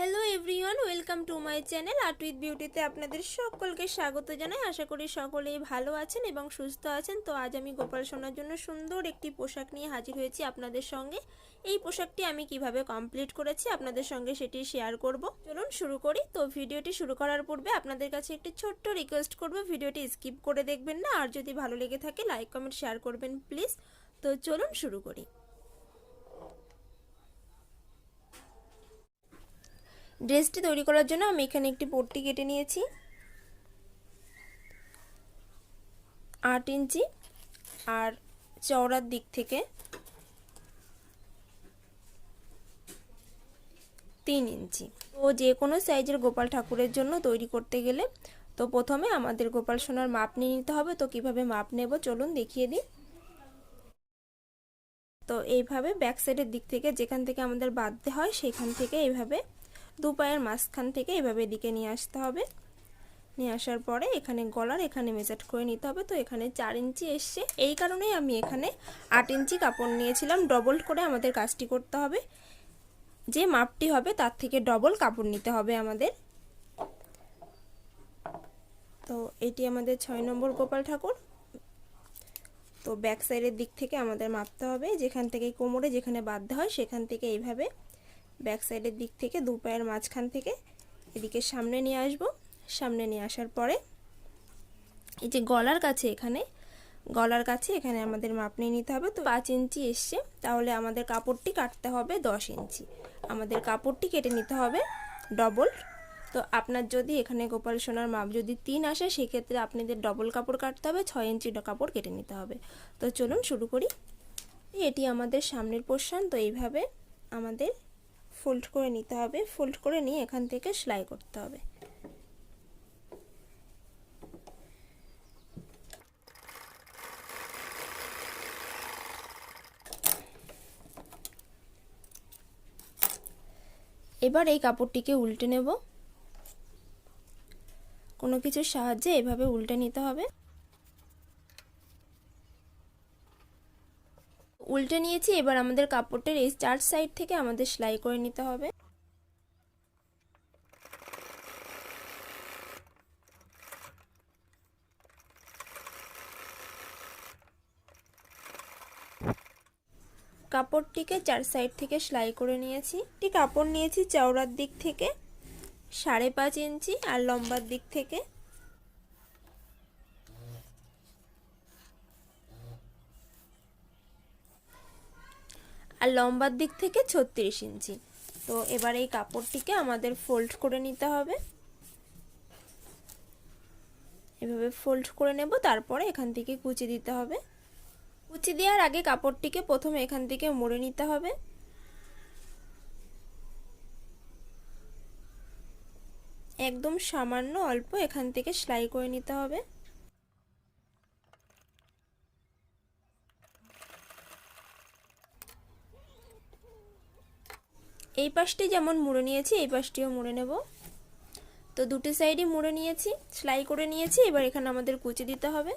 Hello everyone welcome to my channel art with বিউটিতে আপনাদের সকলকে স্বাগত জানাই। আশা করি সকলেই ভালো আছেন এবং সুস্থ আছেন। তো আজ আমি গোপাল সোনার জন্য সুন্দর একটি পোশাক নিয়ে হাজির হয়েছি আপনাদের সঙ্গে। এই পোশাকটি আমি কীভাবে কমপ্লিট করেছি আপনাদের সঙ্গে সেটি শেয়ার করব। চলুন শুরু করি। তো ভিডিওটি শুরু করার পূর্বে আপনাদের কাছে একটি ছোট্ট রিকোয়েস্ট করব। ভিডিওটি স্কিপ করে দেখবেন না। আর যদি ভালো লেগে থাকে লাইক কমেন্ট শেয়ার করবেন প্লিজ তো চলুন শুরু করি। ড্রেসটি তৈরি করার জন্য আমি এখানে একটি পট্টি কেটে নিয়েছি। আট ইঞ্চি আর চওড়ার দিক থেকে তিন ইঞ্চি। তো যে কোনো সাইজের গোপাল ঠাকুরের জন্য তৈরি করতে গেলে তো প্রথমে আমাদের গোপাল সোনার মাপ নিয়ে নিতে হবে। তো কীভাবে মাপ নেব চলুন দেখিয়ে দিই। তো এইভাবে ব্যাক সাইডের দিক থেকে যেখান থেকে আমাদের বাঁধতে হয়, সেখান থেকে এইভাবে দু পায়ের মাঝখান থেকে এভাবে দিকে নিয়ে আসতে হবে। নিয়ে আসার পরে এখানে গলার এখানে মেজাট করে নিতে হবে। তো এখানে চার ইঞ্চি এসছে। এই কারণেই আমি এখানে আট ইঞ্চি কাপড় নিয়েছিলাম। ডবল করে আমাদের কাজটি করতে হবে। যে মাপটি হবে তার থেকে ডবল কাপড় নিতে হবে আমাদের। তো এটি আমাদের ছয় নম্বর গোপাল ঠাকুর। তো ব্যাক সাইডের দিক থেকে আমাদের মাপতে হবে। যেখান থেকে কোমরে যেখানে বাঁধতে হয় সেখান থেকে এইভাবে ব্যাক সাইডের দিক থেকে, দু পায়ের মাঝখান থেকে এদিকে সামনে নিয়ে আসব। সামনে নিয়ে আসার পরে এই যে গলার কাছে এখানে, গলার কাছে এখানে আমাদের মাপ নিয়ে নিতে হবে। তো পাঁচ ইঞ্চি এসছে, তাহলে আমাদের কাপড়টি কাটতে হবে দশ ইঞ্চি। আমাদের কাপড়টি কেটে নিতে হবে ডবল। তো আপনার যদি এখানে গোপাল সোনার মাপ যদি তিন আসে, সেক্ষেত্রে আপনাদের ডবল কাপড় কাটতে হবে, ছয় ইঞ্চি কাপড় কেটে নিতে হবে। তো চলুন শুরু করি। এটি আমাদের সামনের পোর্শন তো এইভাবে আমাদের ফোল্ড করে নিতে হবে। ফোল্ড করে নিয়ে এখান থেকে সেলাই করতে হবে। এবার এই কাপড়টিকে উল্টে নেব। কোনো কিছুর সাহায্যে এভাবে উল্টে নিতে হবে। উল্টে নিয়েছি, এবার আমাদের কাপড়টার এই চার সাইড থেকে আমাদের সেলাই করে নিতে হবে। কাপড়টিকে চার সাইড থেকে সেলাই করে নিয়েছি। একটি কাপড় নিয়েছি চওড়ার দিক থেকে, সাড়ে পাঁচ ইঞ্চি আর লম্বার দিক থেকে। আর লম্বার দিক থেকে ছত্রিশ ইঞ্চি। তো এবার এই কাপড়টিকে আমাদের ফোল্ড করে নিতে হবে। এভাবে ফোল্ড করে নেব, তারপরে এখান থেকে কুচি দিতে হবে। কুচি দেওয়ার আগে কাপড়টিকে প্রথমে এখান থেকে মুড়ে নিতে হবে। একদম সামান্য অল্প এখান থেকে সেলাই করে নিতে হবে। এই পাশটি যেমন মুড়ে নিয়েছি, এই পাশটিও মুড়ে নেব। তো দুটি সাইডই মুড়ে নিয়েছি, সেলাই করে নিয়েছি, এবার এখানে আমাদের কুচি দিতে হবে।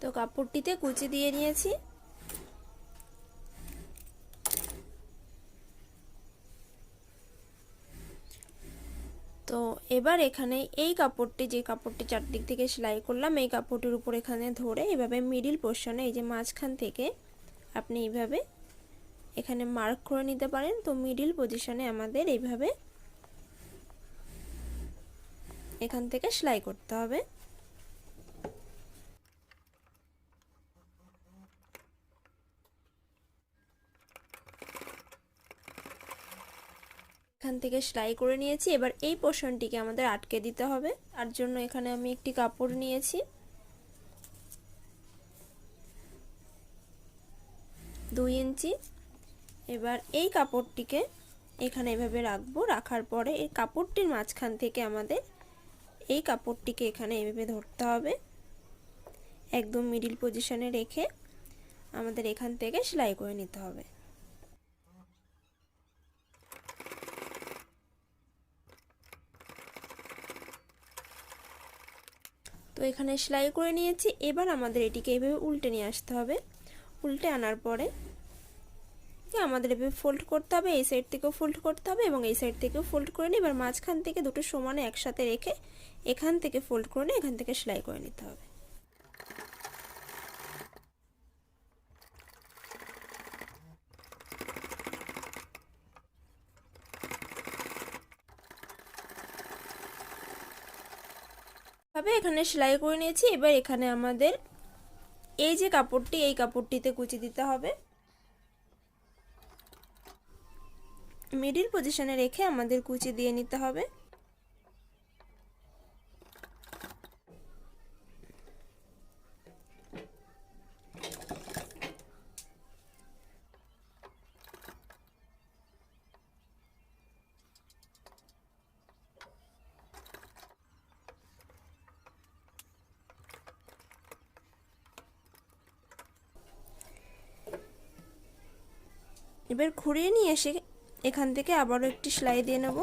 তো কাপড়টিতে কুচি দিয়ে নিয়েছি। তো এবার এখানে এই কাপড়টি, যে কাপড়টি চারদিক থেকে সেলাই করলাম, এই কাপড়টির উপর এখানে ধরে এভাবে মিডিল পোর্শনে এই যে মাঝখান থেকে আপনি এইভাবে এখানে মার্ক করে নিতে পারেন। তো মিডিল পজিশনে আমাদের এইভাবে এখান থেকে সেলাই করতে হবে। এখান থেকে সেলাই করে নিয়েছি। এবার এই পোর্শনটিকে আমাদের আটকে দিতে হবে। তার জন্য এখানে আমি একটি কাপড় নিয়েছি। দুই ইঞ্চি। এবার এই কাপড়টিকে এখানে এভাবে রাখব। রাখার পরে এই কাপড়টির মাঝখান থেকে আমাদের এই কাপড়টিকে এখানে এভাবে ধরতে হবে। একদম মিডিল পজিশনে রেখে আমাদের এখান থেকে সেলাই করে নিতে হবে। তো এখানে সেলাই করে নিয়েছি। এবার আমাদের এটিকে এভাবে উল্টে নিয়ে আসতে হবে। উল্টে আনার পরে আমাদের এভাবে ফোল্ড করতে হবে। এই সাইড থেকেও ফোল্ড করতে হবে এবং এই সাইড থেকেও ফোল্ড করে নিয়ে এবার মাঝখান থেকে দুটো সমানে একসাথে রেখে এখান থেকে ফোল্ড করে নিয়ে এখান থেকে সেলাই করে নিতে হবে। ভাবে এখানে সেলাই করে নিয়েছি। এবার এখানে আমাদের এই যে কাপড়টি, এই কাপড়টিতে কুচি দিতে হবে। মিডিল পজিশনে রেখে আমাদের কুচি দিয়ে নিতে হবে। এবার ঘুরিয়ে নিয়ে এসে এখান থেকে আবারও একটি সেলাই দিয়ে নেব।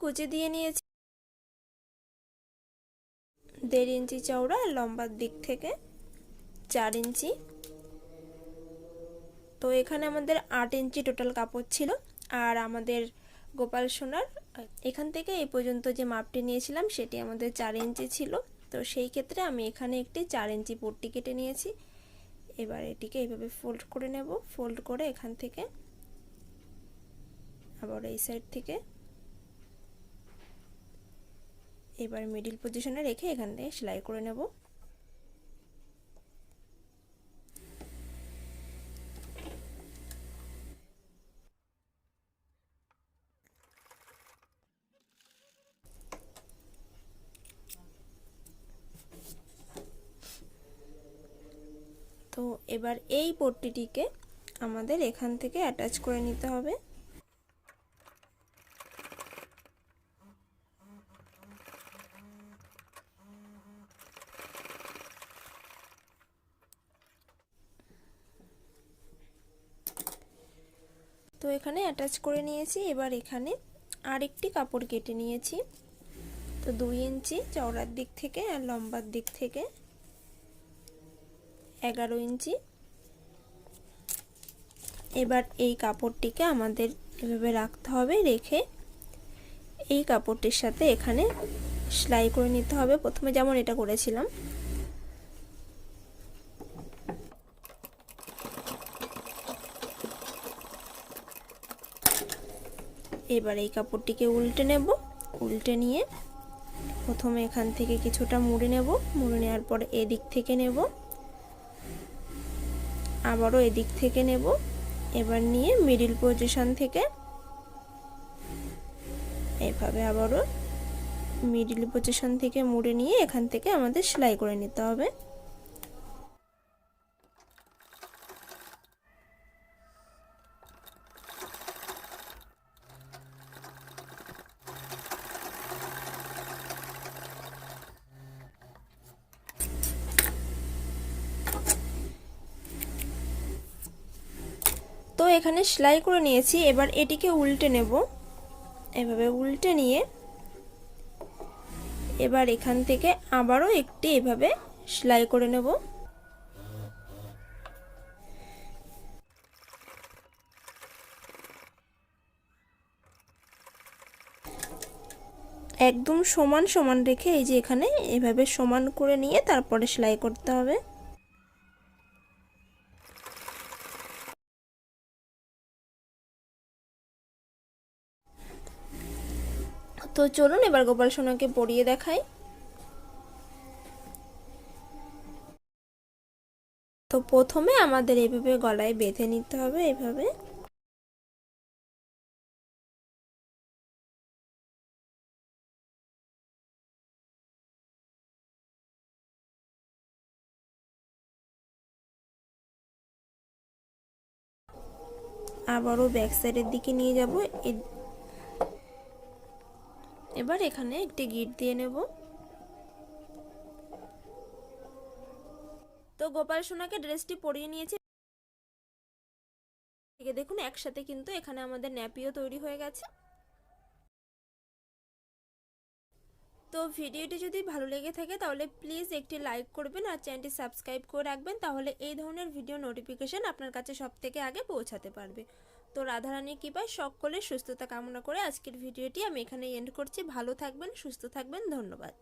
কুচি দিয়ে নিয়েছি দেড় ইঞ্চি চওড়া লম্বার দিক থেকে চার ইঞ্চি। তো এখানে আমাদের আট ইঞ্চি টোটাল কাপড় ছিল আর আমাদের গোপাল সোনার, এখান থেকে এই পর্যন্ত যে মাপটি নিয়েছিলাম সেটি আমাদের চার ইঞ্চি ছিল। তো সেই ক্ষেত্রে আমি এখানে একটি চার ইঞ্চি পট্টি কেটে নিয়েছি। এবার এটিকে এইভাবে ফোল্ড করে নেব। ফোল্ড করে এখান থেকে আবার এই সাইড থেকে এবার মিডিল পজিশনে রেখে এখান থেকে সেলাই করে নেব। তো এবার এই পট্টিটিকে আমাদের এখান থেকে অ্যাটাচ করে নিতে হবে। তো এখানে অ্যাটাচ করে নিয়েছি। এবার এখানে আরেকটি কাপড় কেটে নিয়েছি। তো দুই ইঞ্চি চওড়ার দিক থেকে আর লম্বার দিক থেকে। এগারো ইঞ্চি। এবার এই কাপড়টিকে আমাদের এভাবে রাখতে হবে, রেখে এই কাপড়টির সাথে এখানে সেলাই করে নিতে হবে। প্রথমে যেমন এটা করেছিলাম। এবার এই কাপড়টিকে উল্টে নেব। উল্টে নিয়ে প্রথমে এখান থেকে কিছুটা মুড়ে নেব। মুড়ে নেওয়ার পর এদিক থেকে নেব। আবারও এদিক থেকে নেব। এবার নিয়ে মিডিল পজিশন থেকে এভাবে আবারও মিডিল পজিশন থেকে মুড়ে নিয়ে এখান থেকে আমাদের সেলাই করে নিতে হবে। তো এখানে সেলাই করে নিয়েছি, এবার এটিকে উল্টে নেব। এভাবে উল্টে নিয়ে এবার এখান থেকে আবারও একটি এভাবে সেলাই করে নেব। একদম সমান সমান রেখে এই যে এখানে এভাবে সমান করে নিয়ে তারপরে সেলাই করতে হবে। চলুন, এবার গোপাল সোনাকে পরিয়ে দেখাই। তো প্রথমে আমাদের এভাবে গলায় বেঁধে নিতে হবে, এভাবে। আবারও ব্যাক সাইডের দিকে নিয়ে যাব। এবার এখানে একটি গিট দিয়ে নেব। তো গোপাল সোনাকে ড্রেসটি পরিয়ে নিয়েছে। দেখুন, একসাথে কিন্তু এখানে আমাদের ন্যাপিও তৈরি হয়ে গেছে। তো ভিডিওটি যদি ভালো লেগে থাকে, তাহলে প্লিজ একটি লাইক করবেন আর চ্যানেলটি সাবস্ক্রাইব করে রাখবেন, তাহলে এই ধরনের ভিডিও নোটিফিকেশন আপনার কাছে সব থেকে আগে পৌঁছাতে পারবে। তো রাধারানীর কৃপায় সকলের সুস্থতা কামনা করে আজকের ভিডিওটি আমি এখানে এন্ড করছি। ভালো থাকবেন, সুস্থ থাকবেন, ধন্যবাদ।